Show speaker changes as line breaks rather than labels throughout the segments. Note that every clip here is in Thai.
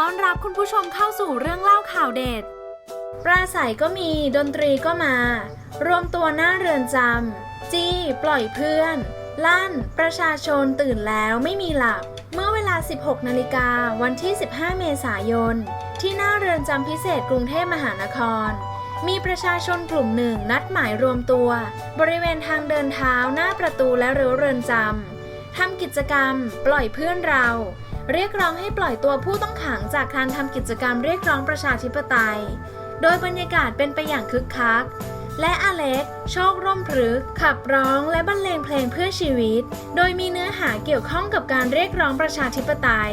ร้อนรับคุณผู้ชมเข้าสู่เรื่องเล่าข่าวเด็ด ปราศัยก็มีดนตรีก็มา รวมตัวหน้าเรือนจำ จี้ ปล่อยเพื่อน ลั่น ประชาชนตื่นแล้วไม่มีหลับ เมื่อเวลา 16 นาฬิกาวันที่ 15 เมษายน ที่หน้าเรือนจำพิเศษกรุงเทพมหานคร มีประชาชนกลุ่มหนึ่งนัดหมายรวมตัว บริเวณทางเดินเท้าหน้าประตูและรั้วเรือนจำทำกิจกรรม ปล่อยเพื่อนเรา เรียกร้องให้ปล่อยตัวผู้ต้องขังจากการทำกิจกรรมเรียกร้องประชาธิปไตย โดยบรรยากาศเป็นไปอย่างคึกคัก และอเล็ก โชคร่มพฤกษ์ขับร้องและบรรเลงเพลงเพื่อชีวิต โดยมีเนื้อหาเกี่ยวข้องกับการเรียกร้องประชาธิปไตย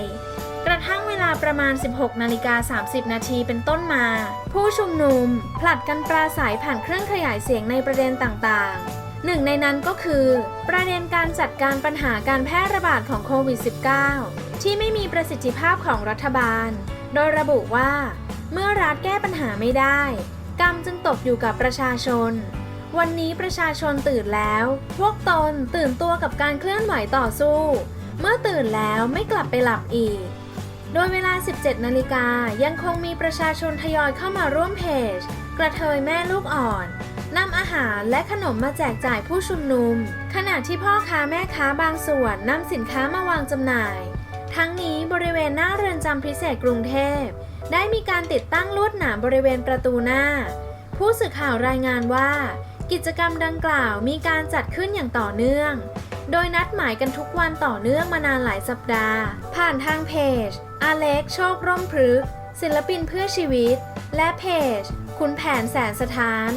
กระทั่งเวลาประมาณ 16 นาฬิกา 30 นาทีเป็นต้นมา ผู้ชุมนุม ผลัดกันปราศัยผ่านเครื่องขยายเสียงในประเด็นต่างๆหนึ่งในนั้นก็คือ ประเด็นการจัดการปัญหาการแพร่ระบาดของโควิด -19 ที่ไม่มีประสิทธิภาพของรัฐบาล โดยระบุว่า เมื่อรัฐแก้ปัญหาไม่ได้ กรรมจึงตกอยู่กับประชาชน วันนี้ประชาชนตื่นแล้ว พวกตนตื่นตัวกับการเคลื่อนไหวต่อสู้ เมื่อตื่นแล้วไม่กลับไปหลับอีก โดยเวลา 17 นาฬิกายังคงมีประชาชนทยอยเข้ามาร่วมเพจ กระเทยแม่ลูกอ่อนนำอาหารและขนมมาแจกจ่ายผู้ชุมนุม ขณะที่พ่อค้าแม่ค้าบางส่วนนำสินค้ามาวางจำหน่าย ทั้งนี้บริเวณหน้าเรือนจำพิเศษกรุงเทพ ได้มีการติดตั้งลวดหนามบริเวณประตูหน้า ผู้สื่อข่าวรายงานว่า กิจกรรมดังกล่าวมีการจัดขึ้นอย่างต่อเนื่อง โดยนัดหมายกันทุกวันต่อเนื่องมานานหลายสัปดาห์ ผ่านทางเพจอเล็กโชคร่มพฤกศิลปินเพื่อชีวิต และเพจ คุณแผนแสนสถาน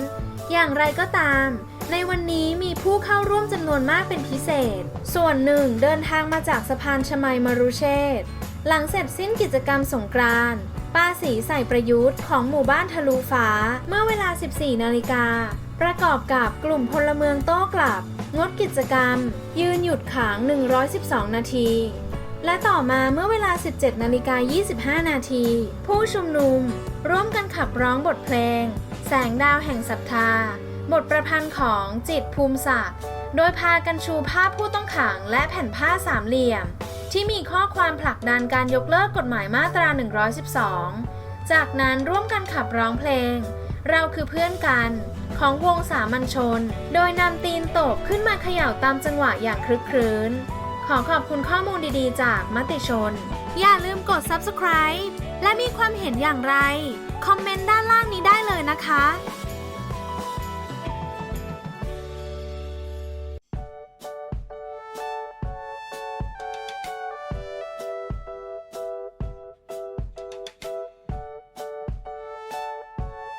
อย่างไรก็ตาม ในวันนี้มีผู้เข้าร่วมจำนวนมากเป็นพิเศษ ส่วนหนึ่งเดินทางมาจากสะพานชมัยมรุเชษฐ์หลังเสร็จสิ้นกิจกรรมสงกรานต์ป้าสีใส่ประยุทธ์ของหมู่บ้านทะลุฟ้า เมื่อเวลา 14 นาฬิกา ประกอบกับกลุ่มพลเมืองโต้กลับ งดกิจกรรม ยืนหยุดขัง 112 นาที และต่อมาเมื่อเวลา 17 นาฬิกา 25 นาที ผู้ชุมนุม ร่วมกันขับร้องบทเพลง แสงดาวแห่งศรัทธา บทประพันธ์ของจิตภูมิศักดิ์โดยพากันชูภาพผู้ต้องขังและแผ่นผ้าสามเหลี่ยม ที่มีข้อความผลักดันการยกเลิกกฎหมายมาตรา 112 จากนั้นร่วมกันขับร้องเพลง เราคือเพื่อนกันของวงสามัญชน โดยนำตีนตบขึ้นมาเขย่าตามจังหวะอย่างคลึกครื้น ขอขอบคุณข้อมูลดีๆ จากมติชน อย่าลืมกด subscribe และมีความเห็นอย่างไร คอมเมนต์ด้านล่างนี้ได้เลยนะคะ